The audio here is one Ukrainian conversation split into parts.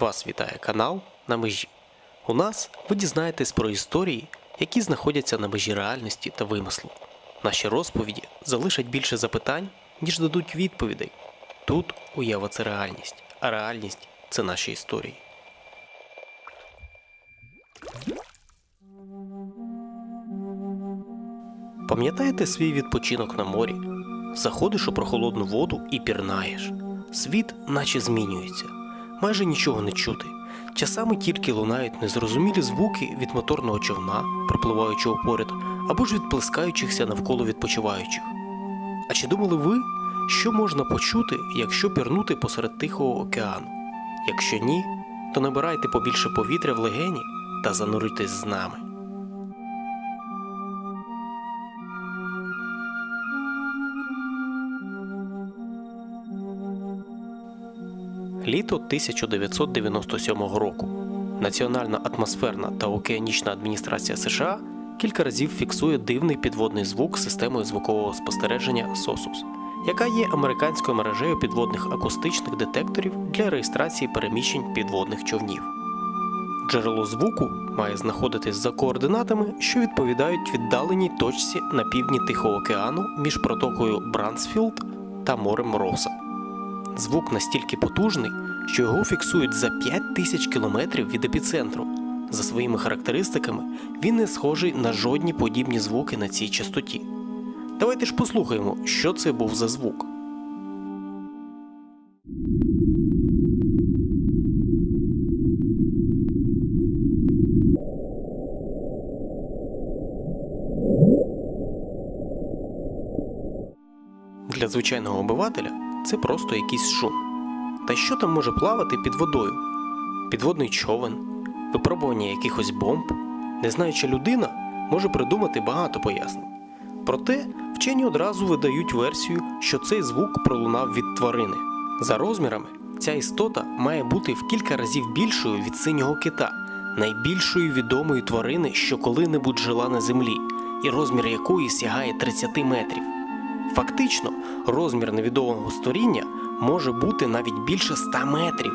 Вас вітає канал на межі. У нас ви дізнаєтесь про історії, які знаходяться на межі реальності та вимислу. Наші розповіді залишать більше запитань, ніж дадуть відповідей. Тут уява це реальність, а реальність це наші історії. Пам'ятаєте свій відпочинок на морі? Заходиш у прохолодну воду і пірнаєш. Світ наче змінюється, майже нічого не чути. Часами тільки лунають незрозумілі звуки від моторного човна, пропливаючого поряд, або ж від плескаючихся навколо відпочиваючих. А чи думали ви, що можна почути, якщо пірнути посеред Тихого океану? Якщо ні, то набирайте побільше повітря в легені та занурюйтесь з нами. Літо 1997 року. Національна атмосферна та океанічна адміністрація США кілька разів фіксує дивний підводний звук системою звукового спостереження SOSUS, яка є американською мережею підводних акустичних детекторів для реєстрації переміщень підводних човнів. Джерело звуку має знаходитись за координатами, що відповідають віддаленій точці на півдні Тихого океану між протокою Брансфілд та морем Роса. Звук настільки потужний, що його фіксують за 5 тисяч кілометрів від епіцентру. За своїми характеристиками, він не схожий на жодні подібні звуки на цій частоті. Давайте ж послухаємо, що це був за звук. Для звичайного обивателя це просто якийсь шум. Та що там може плавати під водою? Підводний човен, випробування якихось бомб. Незнаюча людина може придумати багато пояснень. Проте вчені одразу видають версію, що цей звук пролунав від тварини. За розмірами, ця істота має бути в кілька разів більшою від синього кита, найбільшої відомої тварини, що коли-небудь жила на землі, і розмір якої сягає 30 метрів. Фактично, розмір невідомого створіння може бути навіть більше 100 метрів.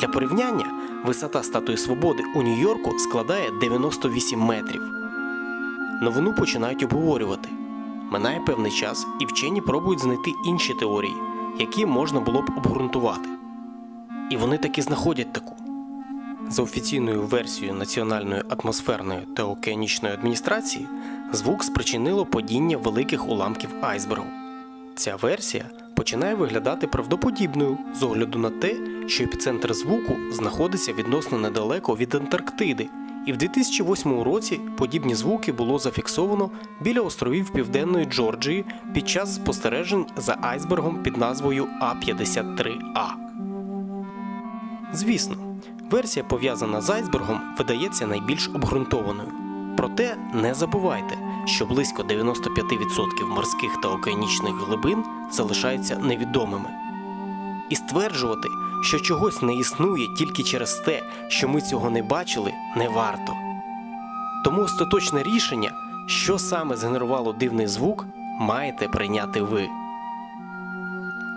Для порівняння, висота статуї свободи у Нью-Йорку складає 98 метрів. Новину починають обговорювати. Минає певний час, і вчені пробують знайти інші теорії, які можна було б обґрунтувати. І вони таки знаходять таку. За офіційною версією Національної атмосферної та океанічної адміністрації, звук спричинило падіння великих уламків айсбергу. Ця версія починає виглядати правдоподібною з огляду на те, що епіцентр звуку знаходиться відносно недалеко від Антарктиди, і в 2008 році подібні звуки було зафіксовано біля островів Південної Джорджії під час спостережень за айсбергом під назвою А-53А. Звісно, версія пов'язана з айсбергом видається найбільш обґрунтованою. Проте не забувайте, що близько 95% морських та океанічних глибин залишаються невідомими. І стверджувати, що чогось не існує тільки через те, що ми цього не бачили, не варто. Тому остаточне рішення, що саме згенерувало дивний звук, маєте прийняти ви.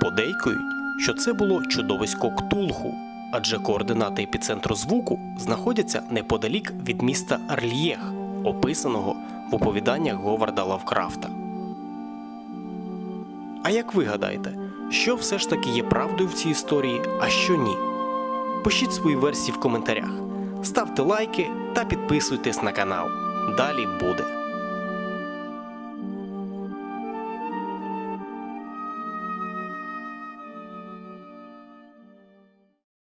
Подейкують, що це було чудовисько Ктулху, адже координати епіцентру звуку знаходяться неподалік від міста Арльєх, описаного в оповіданнях Говарда Лавкрафта. А як ви гадаєте, що все ж таки є правдою в цій історії, а що ні? Пишіть свої версії в коментарях, ставте лайки та підписуйтесь на канал. Далі буде.